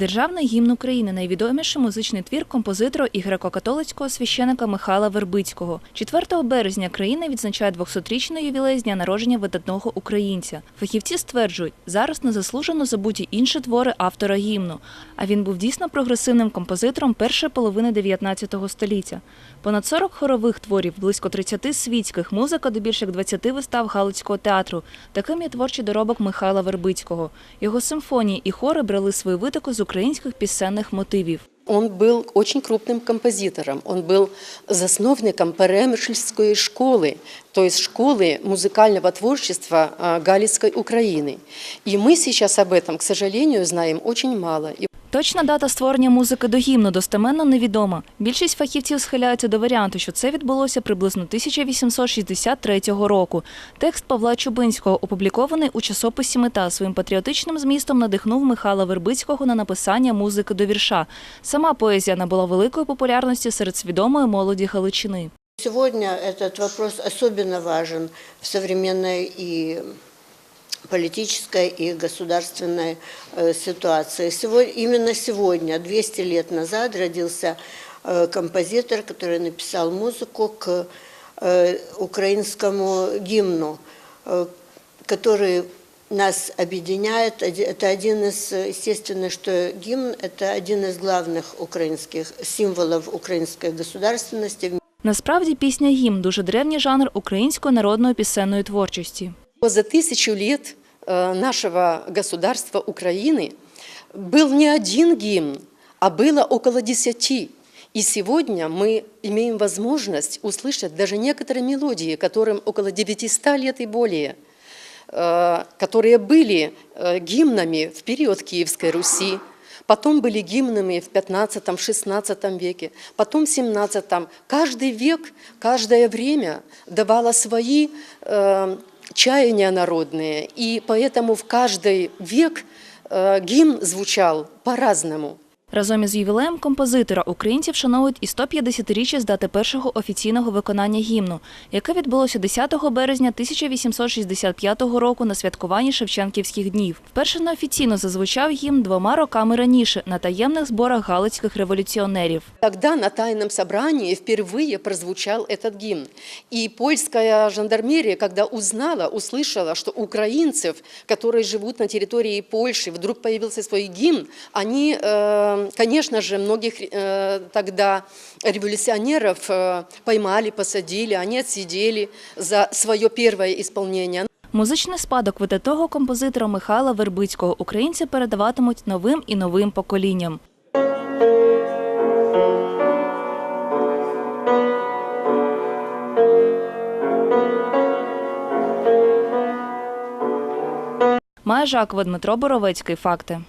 Державний гімн України найвідоміший музичний твір композитора і греко-католицького священика Михайла Вербицького. 4 березня країна відзначає 200-річний ювілей з дня народження видатного українця. Фахівці стверджують, зараз незаслужено забуті інші твори автора гімну. А він був дійсно прогресивним композитором першої половини 19 століття. Понад 40 хорових творів, близько 30 світських, музика до більш як 20 вистав Галицького театру. Таким є творчий доробок Михайла Вербицького. Його симфонії і хори брали свою витоку з українських пісенних мотивів. Он был очень крупным композитором. Он был засновником Перемышльской школы, то есть школы музыкального творчества а, Галицкой Украины. И мы сейчас об этом, к сожалению, знаем очень мало. Точна дата створення музики до гімну достеменно невідома. Більшість фахівців схиляються до варіанту, що це відбулося приблизно 1863 року. Текст Павла Чубинського, опублікований у часописі Мета, своїм патріотичним змістом надихнув Михайла Вербицького на написання музики до вірша. Сама поезія набула великої популярності серед свідомої молоді Галичини. Сегодня этот вопрос особенно важен в современной и политической и государственной э, ситуации. Сегодня, именно сегодня, 200 лет назад, родился э, композитор, который написал музыку к э, украинскому гимну, э, который нас объединяет. Оди- Это один из, э, естественно, что гимн – это один из главных украинских символов украинской государственности. Насправді пісня гімн дуже древній жанр української народної пісенної творчості. за тысячу лет э, нашего государства Украины был не один гимн, а было около десяти. И сегодня мы имеем возможность услышать даже некоторые мелодии, которым около 900 лет и более, э, которые были э, гимнами в период Киевской Руси, потом были гимнами в 15-16 веке, потом в 17 Каждый век, каждое время давало свои э, чаяния народные, и поэтому в каждый век э, гимн звучал по-разному. Разом із ювілеєм композитора українці вшановують і 150-річчя з дати першого офіційного виконання гімну, яке відбулося 10 березня 1865 року на святкуванні Шевченківських днів. Вперше неофіційно зазвучав гімн двома роками раніше на таємних зборах галицьких революціонерів. Тогда на тайном собрании впервые прозвучал этот гимн. И польская жандармерия, когда узнала, услышала, что у украинцев, которые живут на территории Польши, вдруг появился свой гимн, они, э, конечно же, многих э, тогда революционеров э, поймали, посадили, они отсидели за свое первое исполнение. Музичний спадок видатого композитора Михайла Вербицького українці передаватимуть новим і новим поколінням. Майя Жакова, Дмитро Боровецький. Факти.